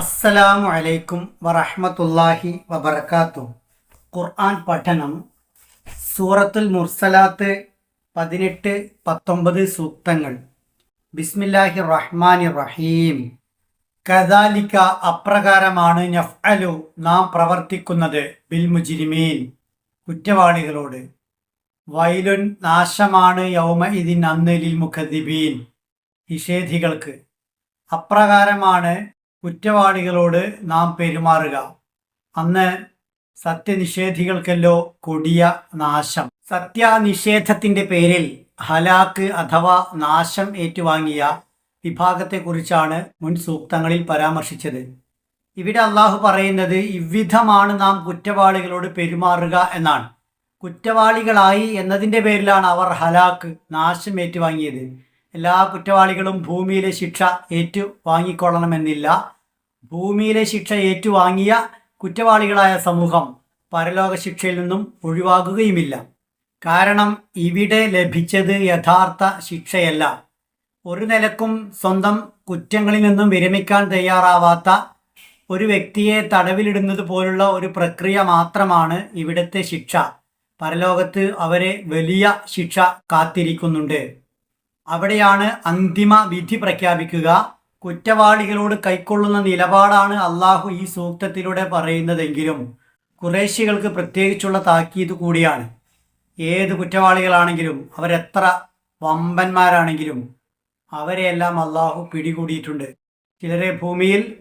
അസ്സലാമു അലൈക്കും വറഹ്മത്തുള്ളാഹി വബർക്കാത്തു ഖുർആൻ പഠനം സൂറത്തുൽ മുർസലാത്ത് പതിനെട്ട് പത്തൊമ്പത് സൂക്തങ്ങൾ. ബിസ്മില്ലാഹി റഹ്മാനി റഹീം. കദാലിക്ക അപ്രകാരമാണ് നഫ്അലു നാം പ്രവർത്തിക്കുന്നത് ബിൽ മുജിരിമീൻ. കുറ്റവാളികളോട് വൈലുൻ നാശമാണ് യൗമ ഇതിൻ അന്നലിൽ മുഖദിബീൻ നിഷേധികൾക്ക് അപ്രകാരമാണ് കുറ്റവാളികളോട് നാം പെരുമാറുക. അന്ന് സത്യനിഷേധികൾക്കല്ലോ കൊടിയ നാശം. സത്യനിഷേധത്തിന്റെ പേരിൽ ഹലാക്ക് അഥവാ നാശം ഏറ്റുവാങ്ങിയ വിഭാഗത്തെക്കുറിച്ചാണ് മുൻ സൂക്തങ്ങളിൽ പരാമർശിച്ചത്. ഇവിടെ അള്ളാഹു പറയുന്നത് ഇவ்விധമാണ് നാം കുറ്റവാളികളോട് പെരുമാറുക എന്നാണ്. കുറ്റവാളികളായി എന്നതിന്റെ പേരിലാണ് അവർ ഹലാക്ക് നാശം ഏറ്റുവാങ്ങിയത്. എല്ലാ കുറ്റവാളികളും ഭൂമിയിലെ ശിക്ഷ ഏറ്റു വാങ്ങിക്കൊള്ളണമെന്നില്ല ഭൂമിയിലെ ശിക്ഷ ഏറ്റുവാങ്ങിയ കുറ്റവാളികളായ സമൂഹം പരലോക ശിക്ഷയിൽ നിന്നും ഒഴിവാകുകയുമില്ല. കാരണം ഇവിടെ ലഭിച്ചത് യഥാർത്ഥ ശിക്ഷയല്ല. ഒരു നിലക്കും സ്വന്തം കുറ്റങ്ങളിൽ നിന്നും വിരമിക്കാൻ തയ്യാറാവാത്ത ഒരു വ്യക്തിയെ തടവിലിടുന്നത് പോലുള്ള ഒരു പ്രക്രിയ മാത്രമാണ് ഇവിടുത്തെ ശിക്ഷ. പരലോകത്ത് അവരെ വലിയ ശിക്ഷ കാത്തിരിക്കുന്നുണ്ട്. അവിടെയാണ് അന്തിമ വിധി പ്രഖ്യാപിക്കുക. കുറ്റവാളികളോട് കൈക്കൊള്ളുന്ന നിലപാടാണ് അള്ളാഹു ഈ സൂക്തത്തിലൂടെ പറയുന്നതെങ്കിലും കുറേശികൾക്ക് പ്രത്യേകിച്ചുള്ള താക്കീത് കൂടിയാണ്. ഏത് കുറ്റവാളികളാണെങ്കിലും അവരെത്ര വമ്പന്മാരാണെങ്കിലും അവരെയെല്ലാം അള്ളാഹു പിടികൂടിയിട്ടുണ്ട്. ചിലരെ ഭൂമിയിൽ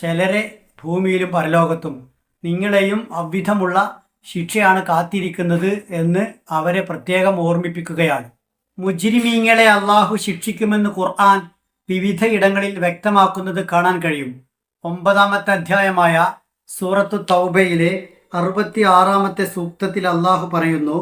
ചിലരെ ഭൂമിയിലും പരലോകത്തും. നിങ്ങളെയും അവിധമുള്ള ശിക്ഷയാണ് കാത്തിരിക്കുന്നത് എന്ന് അവരെ പ്രത്യേകം ഓർമ്മിപ്പിക്കുകയാണ്. മുജിരിമീങ്ങളെ അള്ളാഹു ശിക്ഷിക്കുമെന്ന് ഖുർആൻ വിവിധ ഇടങ്ങളിൽ വ്യക്തമാക്കുന്നത് കാണാൻ കഴിയും. ഒമ്പതാമത്തെ അധ്യായമായ സൂറത്തു തൗബയിലെ അറുപത്തി ആറാമത്തെ സൂക്തത്തിൽ അള്ളാഹു പറയുന്നു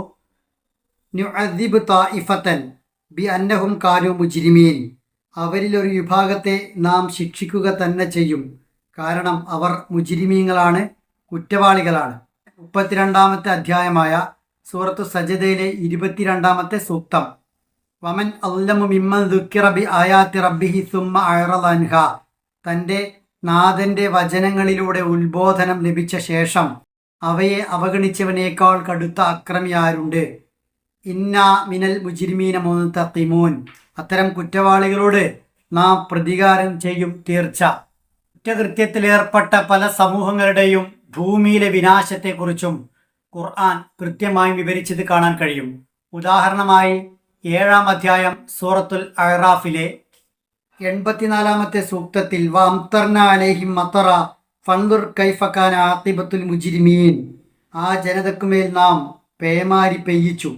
നുഅദിബ് താഇഫത്തൻ ബി അന്നഹും കാനു മുജിരിമീൻ. അവരിൽ ഒരു വിഭാഗത്തെ നാം ശിക്ഷിക്കുക തന്നെ ചെയ്യും. കാരണം അവർ മുജിരിമീങ്ങളാണ് കുറ്റവാളികളാണ്. മുപ്പത്തിരണ്ടാമത്തെ അധ്യായമായ സൂറത്തു സജതയിലെ ഇരുപത്തിരണ്ടാമത്തെ സൂക്തം. വമൻ അല്ലമു മിമ്മൻ ദുഃഖിറബി ആയാത്തി റബ്ബിഹി സുമ്മ അയറലൻഹ തന്റെ നാഥന്റെ വചനങ്ങളിലൂടെ ഉത്ബോധനം ലഭിച്ച ശേഷം അവയെ അവഗണിച്ചവനേക്കാൾ കടുത്ത അക്രമി ആരുണ്ട്? ഇന്ന മിനൽ മുജിരിമീന മുത്തഖിമൂൻ. അത്തരം കുറ്റവാളികളോട് നാം പ്രതികാരം ചെയ്യും തീർച്ച. കുറ്റകൃത്യത്തിലേർപ്പെട്ട പല സമൂഹങ്ങളുടെയും ഭൂമിയിലെ വിനാശത്തെക്കുറിച്ചും ഖുർആൻ കൃത്യമായി വിവരിച്ചത് കാണാൻ കഴിയും. ഉദാഹരണമായി ഏഴാം അധ്യായം സൂറത്തുൽ അഹ്റാഫിലെ എൺപത്തിനാലാമത്തെ സൂക്തത്തിൽ വംതർന അലേഹിം മത്തറ മുജിരിമീൻ. ആ ജനതക്കുമേൽ നാം പേമാരി പെയ്യിച്ചു.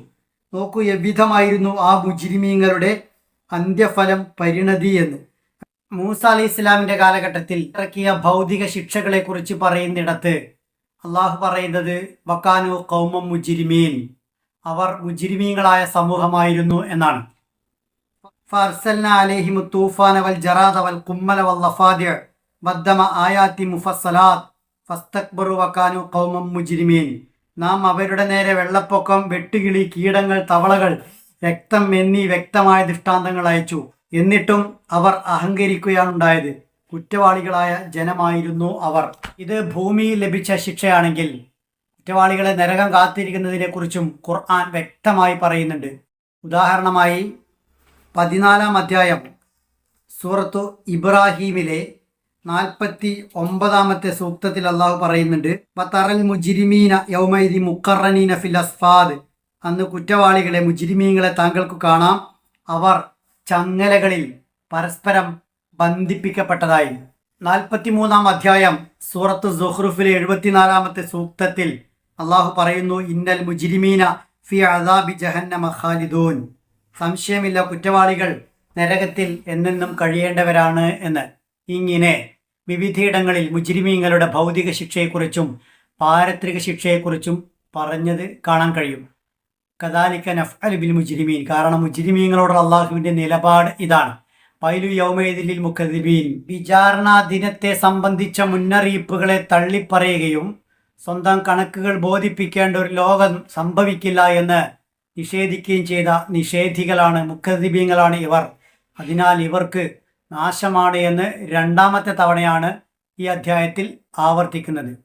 നോക്കൂ എവിധമായിരുന്നു ആ മുജിരിമീങ്ങളുടെ അന്ത്യഫലം പരിണതി എന്ന്. മൂസ അലി ഇസ്ലാമിന്റെ കാലഘട്ടത്തിൽ ഇറക്കിയ ഭൗതിക ശിക്ഷകളെക്കുറിച്ച് പറയുന്നിടത്ത് അള്ളാഹു പറയുന്നത് വക്കാനു കൗമം മുജിരിമീൻ. അവർ മുജിരിമീങ്ങളായ സമൂഹമായിരുന്നു എന്നാണ്. ഫർസൽന അലേഹിം തൂഫാന വൽ ജറാദ വൽ കുമ്മല വൽ ലഫാദിയ ബദ്ദമ ആയാത്തി മുഫസ്സലാത്ത് ഫസ്തക്ബറു വക്കാനു കൗമം മുജിരിമീൻ. നാം അവരുടെ നേരെ വെള്ളപ്പൊക്കം വെട്ടുകിളി കീടങ്ങൾ തവളകൾ രക്തം എന്നീ വ്യക്തമായ ദൃഷ്ടാന്തങ്ങൾ അയച്ചു. എന്നിട്ടും അവർ അഹങ്കരിക്കുകയാണുണ്ടായത്. കുറ്റവാളികളായ ജനമായിരുന്നു അവർ. ഇത് ഭൂമിയിൽ ലഭിച്ച ശിക്ഷയാണെങ്കിൽ കുറ്റവാളികളെ നരകം കാത്തിരിക്കുന്നതിനെക്കുറിച്ചും ഖുർആൻ വ്യക്തമായി പറയുന്നുണ്ട്. ഉദാഹരണമായി പതിനാലാം അധ്യായം സൂറത്തു ഇബ്രാഹീമിലെ നാൽപ്പത്തി ഒമ്പതാമത്തെ സൂക്തത്തിൽ അള്ളാഹു പറയുന്നുണ്ട് മുജിരിമീന യൗമൈദി മുക്കറനീന ഫിൽ അസ്ഫാദ്. അന്ന് കുറ്റവാളികളെ മുജിരിമീങ്ങളെ താങ്കൾക്ക് കാണാം. അവർ ചങ്ങലകളിൽ പരസ്പരം ബന്ധിപ്പിക്കപ്പെട്ടതായി. നാൽപ്പത്തിമൂന്നാം അധ്യായം സൂറത്ത് സുഹ്റുഫിലെ എഴുപത്തിനാലാമത്തെ സൂക്തത്തിൽ അള്ളാഹു പറയുന്നു ഇന്നൽ മുജിരിമീന ഫി അദാബി ജഹന്നമ ഖാലിദൂൻ. സംശയമില്ല കുറ്റവാളികൾ നരകത്തിൽ എന്നെന്നും കഴിയേണ്ടവരാണ് എന്ന്. ഇങ്ങനെ വിവിധയിടങ്ങളിൽ മുജിരിമീങ്ങളുടെ ഭൗതിക ശിക്ഷയെക്കുറിച്ചും പാരത്രിക ശിക്ഷയെക്കുറിച്ചും പറഞ്ഞത് കാണാൻ കഴിയും. കദാലിക്ക നഫ് ബിൽ മുജിരിമീൻ. കാരണം മുജിരിമീങ്ങളോടുള്ള അള്ളാഹുവിന്റെ നിലപാട് ഇതാണ്. പൈലു യൗമേദിലിൽ മുഖദിബീൻ വിചാരണാ ദിനത്തെ സംബന്ധിച്ച മുന്നറിയിപ്പുകളെ തള്ളിപ്പറയുകയും സ്വന്തം കണക്കുകൾ ബോധിപ്പിക്കേണ്ട ഒരു ലോകം സംഭവിക്കില്ല എന്ന് നിഷേധിക്കുകയും ചെയ്ത നിഷേധികളാണ് മുഖ്യദീപങ്ങളാണ് ഇവർ. അതിനാൽ ഇവർക്ക് നാശമാണ് എന്ന് രണ്ടാമത്തെ തവണയാണ് ഈ അധ്യായത്തിൽ ആവർത്തിക്കുന്നത്.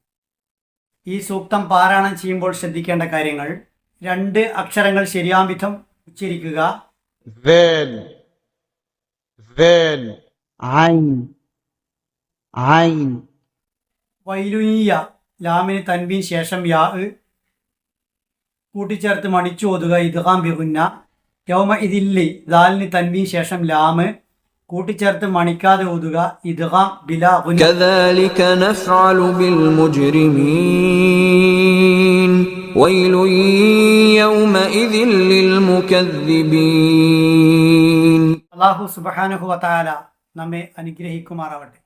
ഈ സൂക്തം പാരായണം ചെയ്യുമ്പോൾ ശ്രദ്ധിക്കേണ്ട കാര്യങ്ങൾ. രണ്ട് അക്ഷരങ്ങൾ ശരിയാംവിധം ഉച്ചരിക്കുക. വൈലുയ്യ ലാമിന് തൻവീൻ ശേഷം യാ കൂട്ടിച്ചേർത്ത് മണിച്ചു ഓതുക ഇദ്ഗാം ബിഗുന്ന യൗമ ഇതില്ലി ദാലിന് തൻവീൻ ശേഷം ലാമ് കൂട്ടിച്ചേർത്ത് മണിക്കാതെ ഓതുക ഇദ്ഗാം ബിലാ ഗുന്ന كذلك نفعل بالمجرمين ويل يومئذ للمكذبين അള്ളാഹു സുബഹാനുഹു വതാല നമ്മെ അനുഗ്രഹിക്കുമാറാവട്ടെ